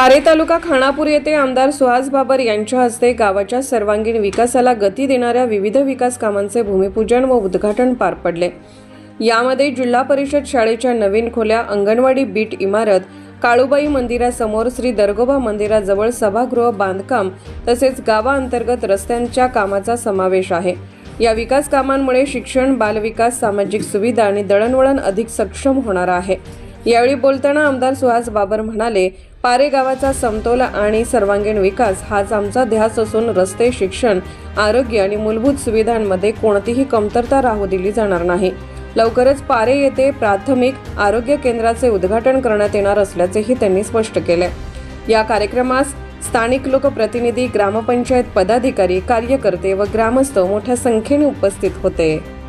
पारे तालुका खानापूर येथे आमदार सुहास बाबर यांच्या हस्ते गावाच्या सर्वांगीण विकासाला गती देणाऱ्या विविध विकास कामांचे भूमिपूजन व उद्घाटन पार पडले. यामध्ये जिल्हा परिषद शाळेच्या नवीन खोल्या अंगणवाडी बीट इमारत काळूबाई मंदिरासमोर श्री दर्गोबा मंदिराजवळ सभागृह बांधकाम तसेच गावाअंतर्गत रस्त्यांच्या कामाचा समावेश आहे. या विकास कामांमुळे शिक्षण बालविकास सामाजिक सुविधा आणि दळणवळण अधिक सक्षम होणार आहे. यावेळी बोलताना आमदार सुहास बाबर म्हणाले पारे गावाचा समतोल आणि सर्वांगीण विकास हाच आमचा ध्यास असून रस्ते शिक्षण आरोग्य आणि मूलभूत सुविधांमध्ये कोणतीही कमतरता राहू दिली जाणार नाही. लवकरच पारे येथे प्राथमिक आरोग्य केंद्राचे उद्घाटन करण्यात येणार असल्याचेही त्यांनी स्पष्ट केले. या कार्यक्रमास स्थानिक लोकप्रतिनिधी ग्रामपंचायत पदाधिकारी कार्यकर्ते व ग्रामस्थ मोठ्या संख्येने उपस्थित होते.